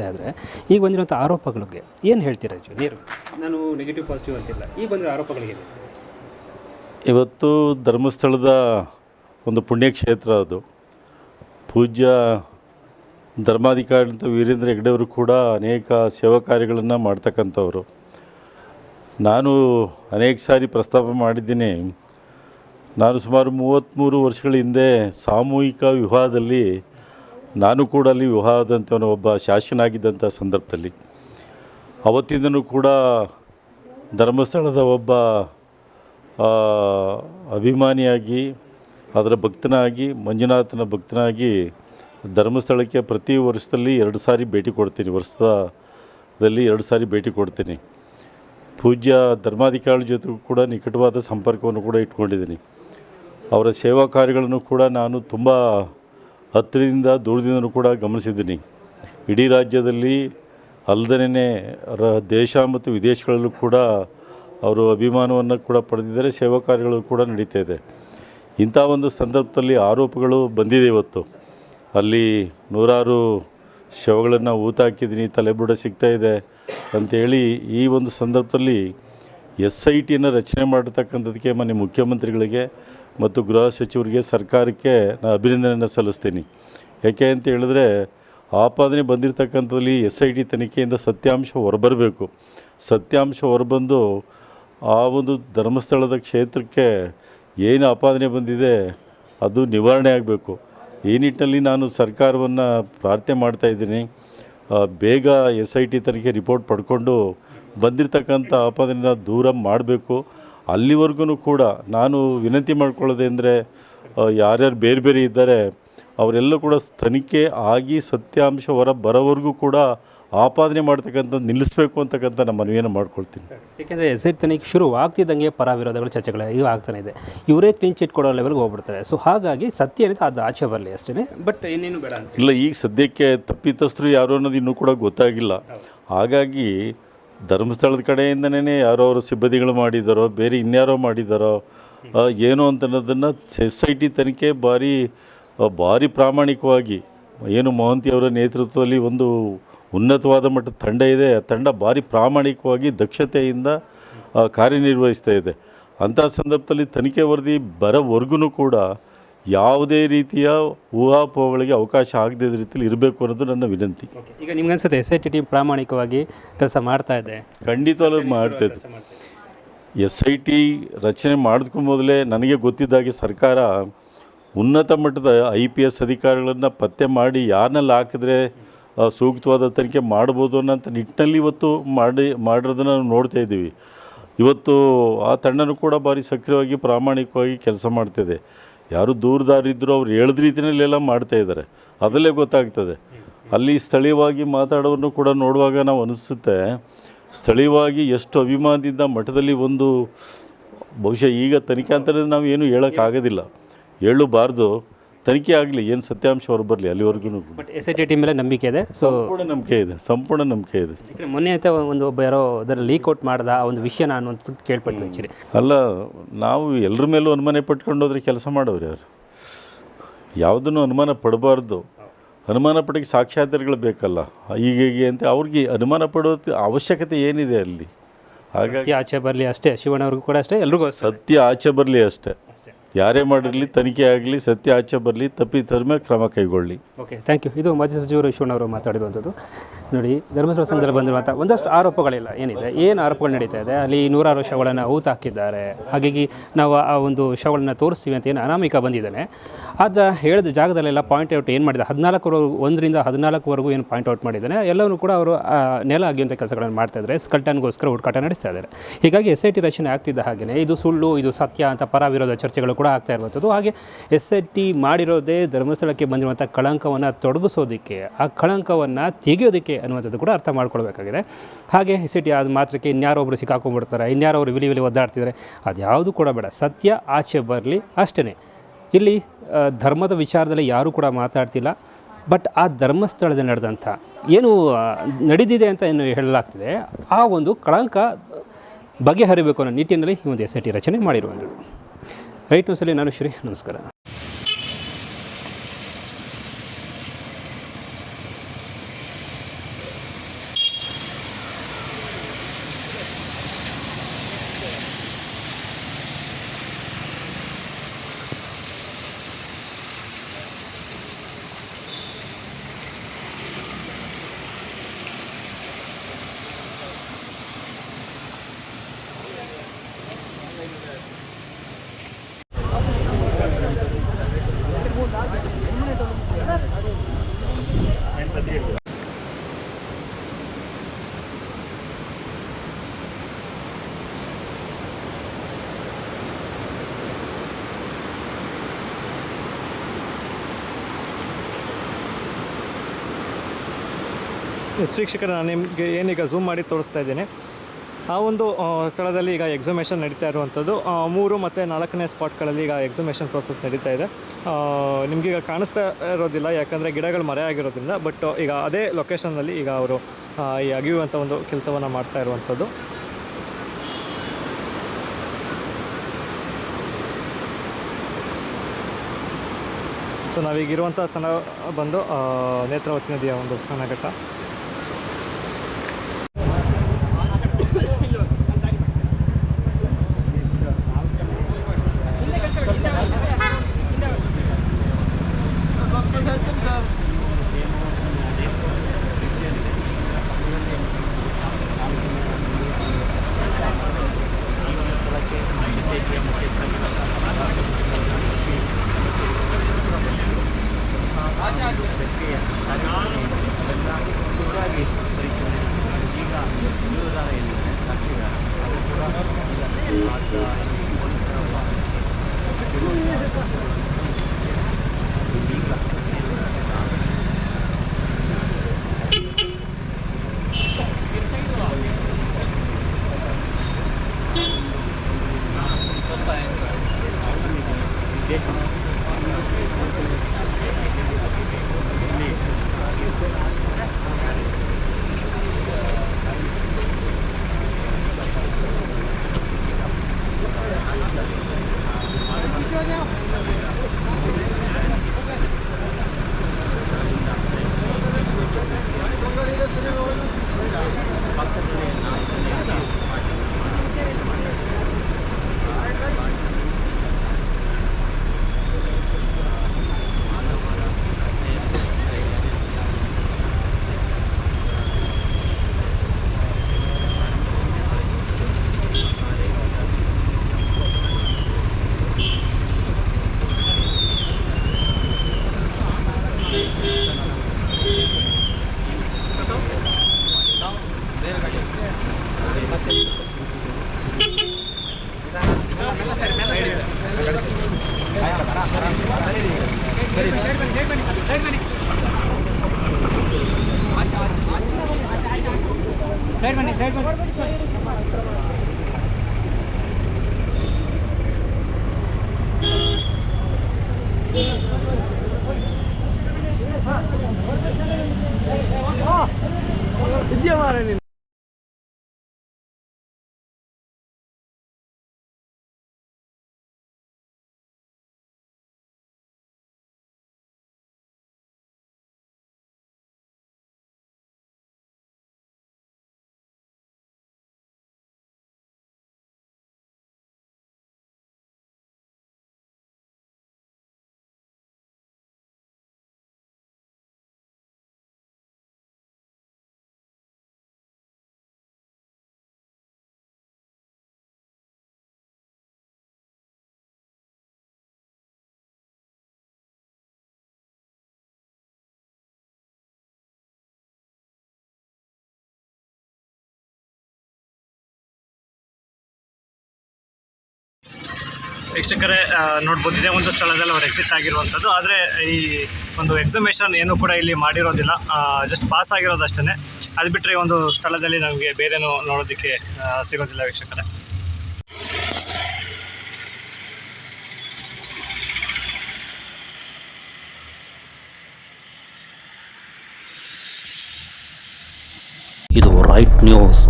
ಆದರೆ ಈಗ ಬಂದಿರುವಂಥ ಆರೋಪಗಳಿಗೆ ಏನು ಹೇಳ್ತೀರಾ ಅಜ್ಜು ನೀರು? ನಾನು ನೆಗೆಟಿವ್ ಪಾಸಿಟಿವ್ ಅಂತಿಲ್ಲ. ಈಗ ಬಂದಿರೋ ಆರೋಪಗಳಿಗೆ ಇವತ್ತು ಧರ್ಮಸ್ಥಳದ ಒಂದು ಪುಣ್ಯಕ್ಷೇತ್ರ ಅದು. ಪೂಜ್ಯ ಧರ್ಮಾಧಿಕಾರಿ ಅಂತ ವೀರೇಂದ್ರ ಹೆಗ್ಡೆಯವರು ಕೂಡ ಅನೇಕ ಸೇವಾ ಕಾರ್ಯಗಳನ್ನು ಮಾಡ್ತಕ್ಕಂಥವ್ರು. ನಾನು ಅನೇಕ ಸಾರಿ ಪ್ರಸ್ತಾಪ ಮಾಡಿದ್ದೀನಿ. ನಾನು ಸುಮಾರು ಮೂವತ್ತ್ಮೂರು ವರ್ಷಗಳ ಹಿಂದೆ ಸಾಮೂಹಿಕ ವಿವಾಹದಲ್ಲಿ ನಾನು ಕೂಡ ಅಲ್ಲಿ ವಿವಾಹದಂಥವನು ಒಬ್ಬ ಶಾಸನಾಗಿದ್ದಂಥ ಸಂದರ್ಭದಲ್ಲಿ. ಅವತ್ತಿಂದನೂ ಕೂಡ ಧರ್ಮಸ್ಥಳದ ಒಬ್ಬ ಅಭಿಮಾನಿಯಾಗಿ, ಅದರ ಭಕ್ತನಾಗಿ, ಮಂಜುನಾಥನ ಭಕ್ತನಾಗಿ ಧರ್ಮಸ್ಥಳಕ್ಕೆ ಪ್ರತಿ ವರ್ಷದಲ್ಲಿ ಎರಡು ಸಾರಿ ಭೇಟಿ ಕೊಡ್ತೀನಿ. ವರ್ಷದಲ್ಲಿ ಎರಡು ಸಾರಿ ಭೇಟಿ ಕೊಡ್ತೀನಿ. ಪೂಜ್ಯ ಧರ್ಮಾಧಿಕಾರಿಗಳ ಜೊತೆಗೂ ಕೂಡ ನಿಕಟವಾದ ಸಂಪರ್ಕವನ್ನು ಕೂಡ ಇಟ್ಕೊಂಡಿದ್ದೀನಿ. ಅವರ ಸೇವಾ ಕಾರ್ಯಗಳನ್ನು ಕೂಡ ನಾನು ತುಂಬ ಹತ್ತಿರದಿಂದ ದೂರದಿಂದಲೂ ಕೂಡ ಗಮನಿಸಿದ್ದೀನಿ. ಇಡೀ ರಾಜ್ಯದಲ್ಲಿ ಅಲ್ಲದೇ ರ ದೇಶ ಮತ್ತು ವಿದೇಶಗಳಲ್ಲೂ ಕೂಡ ಅವರು ಅಭಿಮಾನವನ್ನು ಕೂಡ ಪಡೆದಿದ್ದಾರೆ, ಸೇವಾ ಕಾರ್ಯಗಳು ಕೂಡ ನಡೀತಾ ಇದೆ. ಇಂಥ ಒಂದು ಸಂದರ್ಭದಲ್ಲಿ ಆರೋಪಗಳು ಬಂದಿದೆ ಇವತ್ತು. ಅಲ್ಲಿ ನೂರಾರು ಶವಗಳನ್ನು ಊತಾಕಿದ್ದೀನಿ ತಲೆಬುಡ ಸಿಗ್ತಾ ಇದೆ ಅಂಥೇಳಿ ಈ ಒಂದು ಸಂದರ್ಭದಲ್ಲಿ ಎಸ್ ಐ ಟಿಯನ್ನು ರಚನೆ ಮಾಡಿರ್ತಕ್ಕಂಥದ್ದಕ್ಕೆ ಮನೆ ಮುಖ್ಯಮಂತ್ರಿಗಳಿಗೆ ಮತ್ತು ಗೃಹ ಸಚಿವರಿಗೆ ಸರ್ಕಾರಕ್ಕೆ ನಾನು ಅಭಿನಂದನೆಯನ್ನು ಸಲ್ಲಿಸ್ತೀನಿ. ಯಾಕೆ ಅಂತ ಹೇಳಿದ್ರೆ, ಆಪಾದನೆ ಬಂದಿರತಕ್ಕಂಥದ್ದಲ್ಲಿ ಎಸ್ ಐ ಟಿ ತನಿಖೆಯಿಂದ ಸತ್ಯಾಂಶ ಹೊರಬರಬೇಕು. ಸತ್ಯಾಂಶ ಹೊರಬಂದು ಆ ಒಂದು ಧರ್ಮಸ್ಥಳದ ಕ್ಷೇತ್ರಕ್ಕೆ ಏನು ಆಪಾದನೆ ಬಂದಿದೆ, ಅದು ನಿವಾರಣೆ ಆಗಬೇಕು. ಈ ನಿಟ್ಟಿನಲ್ಲಿ ನಾನು ಸರ್ಕಾರವನ್ನು ಪ್ರಾರ್ಥನೆ ಮಾಡ್ತಾಯಿದ್ದೀನಿ ಬೇಗ ಎಸ್ ಐ ಟಿ ತನಿಖೆ ರಿಪೋರ್ಟ್ ಪಡ್ಕೊಂಡು ಬಂದಿರತಕ್ಕಂಥ ಆಪಾದನೆನ ದೂರ ಮಾಡಬೇಕು. ಅಲ್ಲಿವರೆಗೂ ಕೂಡ ನಾನು ವಿನಂತಿ ಮಾಡ್ಕೊಳ್ಳೋದೆ ಅಂದರೆ ಯಾರ್ಯಾರು ಬೇರೆ ಬೇರೆ ಇದ್ದಾರೆ ಅವರೆಲ್ಲ ಕೂಡ ತನಿಖೆ ಆಗಿ ಸತ್ಯಾಂಶ ಹೊರ ಬರೋವರೆಗೂ ಕೂಡ ಆಪಾದನೆ ಮಾಡ್ತಕ್ಕಂಥದ್ದು ನಿಲ್ಲಿಸಬೇಕು ಅಂತಕ್ಕಂಥ ನಮ್ಮ ಮನವಿಯನ್ನು ಮಾಡ್ಕೊಳ್ತೀನಿ. ಏಕೆಂದರೆ ಎಸ್ ಐ ತನಿಖೆ ಶುರು ಆಗ್ತಿದ್ದಂಗೆ ಪರ ವಿರೋಧಗಳು ಚರ್ಚೆಗಳು ಇವು ಆಗ್ತಾನೆ ಇದೆ. ಇವರೇ ಕ್ಲೀನ್ ಚಿಟ್ ಕೊಡೋ ಲೆವೆಲ್ಗೆ ಹೋಗ್ಬಿಡ್ತಾರೆ. ಸೊ ಹಾಗಾಗಿ ಸತ್ಯ ಏನಿದೆ ಅದು ಆಚೆ ಬರಲಿ ಅಷ್ಟೇ ಬಟ್ ಇನ್ನೇನು ಬೇಡ ಇಲ್ಲ ಈಗ ಸದ್ಯಕ್ಕೆ ತಪ್ಪಿತಸ್ಥರು ಯಾರು ಅನ್ನೋದು ಇನ್ನೂ ಕೂಡ ಗೊತ್ತಾಗಿಲ್ಲ. ಹಾಗಾಗಿ ಧರ್ಮಸ್ಥಳದ ಕಡೆಯಿಂದನೇ ಯಾರೋ ಅವರು ಸಿಬ್ಬಂದಿಗಳು ಮಾಡಿದ್ದಾರೋ ಬೇರೆ ಇನ್ಯಾರೋ ಮಾಡಿದ್ದಾರೋ ಏನು ಅಂತ ಅನ್ನೋದನ್ನು ಎಸ್ ಐ ಟಿ ತನಿಖೆ ಭಾರಿ ಭಾರಿ ಪ್ರಾಮಾಣಿಕವಾಗಿ ಏನು ಮೋಹಂತಿ ಅವರ ನೇತೃತ್ವದಲ್ಲಿ ಒಂದು ಉನ್ನತವಾದ ಮಟ್ಟದ ತಂಡ ಇದೆ. ಆ ತಂಡ ಭಾರಿ ಪ್ರಾಮಾಣಿಕವಾಗಿ ದಕ್ಷತೆಯಿಂದ ಕಾರ್ಯನಿರ್ವಹಿಸ್ತಾ ಇದೆ. ಅಂಥ ಸಂದರ್ಭದಲ್ಲಿ ತನಿಖೆ ವರದಿ ಬರೋವರೆಗೂ ಕೂಡ ಯಾವುದೇ ರೀತಿಯ ಊಹಾಪೋಹಗಳಿಗೆ ಅವಕಾಶ ಆಗದೇ ರೀತಿಯಲ್ಲಿ ಇರಬೇಕು ಅನ್ನೋದು ನನ್ನ ವಿನಂತಿ. ಈಗ ನಿಮ್ಗೆ ಅನ್ಸುತ್ತೆ ಎಸ್ ಐ ಟಿ ಟಿ ಪ್ರಾಮಾಣಿಕವಾಗಿ ಕೆಲಸ ಮಾಡ್ತಾ ಇದೆ. ಖಂಡಿತವಾಗ್ಲೂ ಮಾಡ್ತಾ ಇದೆ. ಎಸ್ ಐ ಟಿ ರಚನೆ ಮಾಡೋದಕ್ಕೂ ಮೊದಲೇ ನನಗೆ ಗೊತ್ತಿದ್ದಾಗೆ ಸರ್ಕಾರ ಉನ್ನತ ಮಟ್ಟದ ಐ ಪಿ ಎಸ್ ಅಧಿಕಾರಿಗಳನ್ನು ಪತ್ತೆ ಮಾಡಿ ಯಾರನ್ನೆಲ್ಲ ಹಾಕಿದ್ರೆ ಸೂಕ್ತವಾದ ತನಿಖೆ ಮಾಡ್ಬೋದು ಅನ್ನೋಂಥ ನಿಟ್ಟಿನಲ್ಲಿ ಇವತ್ತು ಮಾಡಿ ಮಾಡಿರೋದನ್ನು ನಾವು ನೋಡ್ತಾ ಇದ್ದೀವಿ. ಇವತ್ತು ಆ ತಂಡನೂ ಕೂಡ ಭಾರಿ ಸಕ್ರಿಯವಾಗಿ ಪ್ರಾಮಾಣಿಕವಾಗಿ ಕೆಲಸ ಮಾಡ್ತಿದೆ ಯಾರು ದೂರದಾರಿದ್ದರೂ ಅವ್ರು ಹೇಳಿದ ರೀತಿಯಲ್ಲೆಲ್ಲ ಮಾಡ್ತಾ ಇದ್ದಾರೆ. ಅದಲ್ಲೇ ಗೊತ್ತಾಗ್ತದೆ. ಅಲ್ಲಿ ಸ್ಥಳೀಯವಾಗಿ ಮಾತಾಡೋನು ಕೂಡ ನೋಡುವಾಗ ನಾವು ಅನಿಸುತ್ತೆ ಸ್ಥಳೀಯವಾಗಿ ಎಷ್ಟು ಅಭಿಮಾನದಿಂದ ಮಠದಲ್ಲಿ ಒಂದು ಬಹುಶಃ ಈಗ ತನಿಖೆ ಅಂತ ನಾವು ಏನು ಹೇಳೋಕ್ಕಾಗೋದಿಲ್ಲ ಹೇಳಬಾರ್ದು. ತನಿಖೆ ಆಗಲಿ ಏನು ಸತ್ಯಾಂಶ ಹೊರಬರಲಿ ಅಲ್ಲಿವರೆಗೂ. But S I T team ಮೇಲೆ ನಂಬಿಕೆ ಇದೆ. ಸೊ ಸಂಪೂರ್ಣ ನಂಬಿಕೆ ಇದೆ ಸಂಪೂರ್ಣ ನಂಬಿಕೆ ಇದೆ. ಯಾಕಂದ್ರೆ ಮೊನ್ನೆ ಅಂತ ಒಂದು ಒಬ್ಬ ಯಾರೋ ಅದರ ಲೀಕ್ ಔಟ್ ಮಾಡ್ದ ಆ ಒಂದು ವಿಷಯ ನಾನು ಅಂತ ಕೇಳ್ಪಟ್ಟು ಆ್ಯಕ್ಚುಲಿ ಅಲ್ಲ ನಾವು ಎಲ್ಲರ ಮೇಲೂ ಅನುಮಾನ ಪಟ್ಕೊಂಡು ಹೋದ್ರೆ ಕೆಲಸ ಮಾಡೋರು ಯಾರು? ಯಾವುದನ್ನು ಅನುಮಾನ ಪಡಬಾರ್ದು. ಅನುಮಾನ ಪಡೋಕ್ಕೆ ಸಾಕ್ಷ್ಯಾಧಾರಗಳು ಬೇಕಲ್ಲ. ಈಗ ಹೀಗೆ ಅಂತ ಅವ್ರಿಗೆ ಅನುಮಾನ ಪಡೋ ಅವಶ್ಯಕತೆ ಏನಿದೆ ಅಲ್ಲಿ? ಹಾಗಾಗಿ ಆಚೆ ಬರಲಿ ಅಷ್ಟೇ ಶಿವಣ್ಣವ್ರಿಗೂ ಕೂಡ ಅಷ್ಟೇ ಎಲ್ರಿಗೂ ಸತ್ಯ ಆಚೆ ಬರಲಿ ಅಷ್ಟೇ. ಯಾರೇ ಮಾಡಿರಲಿ, ತನಿಖೆ ಆಗಲಿ, ಸತ್ಯ ಆಚೆ ಬರಲಿ ತಪ್ಪಿತರ ಮೇಲೆ ಕ್ರಮ ಕೈಗೊಳ್ಳಿ. ಓಕೆ ಥ್ಯಾಂಕ್ ಯು ಇದು ಮಾಜಿ ಸಚಿವರು ಅವರು ಮಾತಾಡಿರುವಂಥದ್ದು. ನೋಡಿ, ಧರ್ಮಸ್ಥಳ ಸಂಘದಲ್ಲಿ ಬಂದಿರುವಂಥ ಒಂದಷ್ಟು ಆರೋಪಗಳಿಲ್ಲ, ಏನಿದೆ? ಏನು ಆರೋಪಗಳು ನಡೀತಾ ಇದೆ? ಅಲ್ಲಿ ನೂರಾರು ಶವಗಳನ್ನು ಊತ ಹಾಕಿದ್ದಾರೆ. ಹಾಗಾಗಿ ನಾವು ಆ ಒಂದು ಶವಗಳನ್ನು ತೋರಿಸ್ತೀವಿ ಅಂತ ಏನು ಅನಾಮಿಕ ಬಂದಿದ್ದಾನೆ. ಆದ ಹೇಳಿದ ಜಾಗದಲ್ಲೆಲ್ಲ ಪಾಯಿಂಟ್ ಔಟ್ ಏನು ಮಾಡಿದೆ? ಹದಿನಾಲ್ಕರವರೆಗೂ ಒಂದರಿಂದ ಹದಿನಾಲ್ಕುವರೆಗೂ ಏನು ಪಾಯಿಂಟ್ ಔಟ್ ಮಾಡಿದ್ದಾನೆ? ಎಲ್ಲವೂ ಕೂಡ ಅವರು ನೆಲ ಆಗಿರುವಂಥ ಕೆಲಸಗಳನ್ನು ಮಾಡ್ತಾ ಇದ್ದಾರೆ. ಸ್ಕಲ್ಟನ್ಗೋಸ್ಕರ ಹುಡುಕಾಟ ನಡೆಸ್ತಾ ಇದ್ದಾರೆ. ಹೀಗಾಗಿ ಎಸ್ ಐ ಟಿ ರಚನೆ ಆಗ್ತಿದ್ದ ಹಾಗೆಯೇ ಇದು ಸುಳ್ಳು, ಇದು ಸತ್ಯ ಅಂತ ಪರ ವಿರೋಧ ಚರ್ಚೆಗಳು ಕೂಡ ಆಗ್ತಾ ಇರುವಂಥದ್ದು. ಹಾಗೆ ಎಸ್ ಐ ಟಿ ಮಾಡಿರೋದೇ ಧರ್ಮಸ್ಥಳಕ್ಕೆ ಬಂದಿರುವಂಥ ಕಳಂಕವನ್ನು ತೊಡಗಿಸೋದಕ್ಕೆ, ಆ ಕಳಂಕವನ್ನು ತೆಗೆಯೋದಕ್ಕೆ ಅನ್ನುವಂಥದ್ದು ಕೂಡ ಅರ್ಥ ಮಾಡ್ಕೊಳ್ಬೇಕಾಗಿದೆ. ಹಾಗೆ ಎಸ್ ಐ ಟಿ ಆದ ಮಾತ್ರಕ್ಕೆ ಇನ್ಯಾರೋ ಒಬ್ಬರು ಸಿಕ್ಕಾಕೊಂಡ್ಬಿಡ್ತಾರೆ ಇನ್ಯಾರೊಬ್ಬರು ವಿಲಿ ವಿಲಿ ಒದ್ದಾಡ್ತಿದ್ದಾರೆ, ಅದ್ಯಾವುದು ಕೂಡ ಬೇಡ. ಸತ್ಯ ಆಚೆ ಬರಲಿ ಅಷ್ಟೇ ಇಲ್ಲಿ ಧರ್ಮದ ವಿಚಾರದಲ್ಲಿ ಯಾರೂ ಕೂಡ ಮಾತಾಡ್ತಿಲ್ಲ, ಬಟ್ ಆ ಧರ್ಮಸ್ಥಳದಲ್ಲಿ ನಡೆದಂಥ ಏನು ನಡೆದಿದೆ ಅಂತ ಏನು ಹೇಳಲಾಗ್ತಿದೆ, ಆ ಒಂದು ಕಳಂಕ ಬಗೆಹರಿಬೇಕು ಅನ್ನೋ ನಿಟ್ಟಿನಲ್ಲಿ ಈ ಒಂದು ಎಸ್ ಐ ಟಿ ರಚನೆ ಮಾಡಿರುವಂಥದ್ದು. ರೈಟ್ ನ್ಯೂಸಲ್ಲಿ ನಾನು ಶ್ರೀ, ನಮಸ್ಕಾರ. ವೀಕ್ಷಕರೇ ನಾನು ನಿಮಗೆ ಏನೀಗ ಝೂಮ್ ಮಾಡಿ ತೋರಿಸ್ತಾ ಇದ್ದೀನಿ. ಆ ಒಂದು ಸ್ಥಳದಲ್ಲಿ ಈಗ ಎಕ್ಸಿಮೇಷನ್ ನಡೀತಾ ಇರುವಂಥದ್ದು. ಮೂರು ಮತ್ತು ನಾಲ್ಕನೇ ಸ್ಪಾಟ್ಗಳಲ್ಲಿ ಈಗ ಎಕ್ಸಿಮೇಷನ್ ಪ್ರೋಸೆಸ್ ನಡೀತಾ ಇದೆ. ನಿಮಗೀಗ ಕಾಣಿಸ್ತಾ ಇರೋದಿಲ್ಲ, ಯಾಕಂದರೆ ಗಿಡಗಳು ಮರೆ ಆಗಿರೋದ್ರಿಂದ ಬಟ್ ಈಗ ಅದೇ ಲೊಕೇಶನ್ನಲ್ಲಿ ಈಗ ಅವರು ಈ ಅಗಿಯುವಂಥ ಒಂದು ಕೆಲಸವನ್ನು ಮಾಡ್ತಾ ಇರುವಂಥದ್ದು. ಸೊ ನಾವೀಗ ಸ್ಥಾನ ಬಂದು ನೇತ್ರಾವತಿ ನದಿಯ ಒಂದು ಸ್ನಾನಘಟ್ಟ. સાઈડમાં સાઈડમાં વિદ્યામારની ವೀಕ್ಷಕರೇ ನೋಡ್ಬೋದು ಇದೇ ಒಂದು ಸ್ಥಳದಲ್ಲಿ ಅವ್ರು ಎಕ್ಸಿಟ್ ಆಗಿರುವಂಥದ್ದು. ಆದರೆ ಈ ಒಂದು ಎಕ್ಸಿಬಿಷನ್ ಏನು ಕೂಡ ಇಲ್ಲಿ ಮಾಡಿರೋದಿಲ್ಲ. ಜಸ್ಟ್ ಪಾಸ್ ಆಗಿರೋದು ಅಷ್ಟೇ ಅದು ಬಿಟ್ಟರೆ ಒಂದು ಸ್ಥಳದಲ್ಲಿ ನಮಗೆ ಬೇರೇನೂ ನೋಡೋದಕ್ಕೆ ಸಿಗೋದಿಲ್ಲ ವೀಕ್ಷಕರೇ. ಇದು ರೈಟ್ ನ್ಯೂಸ್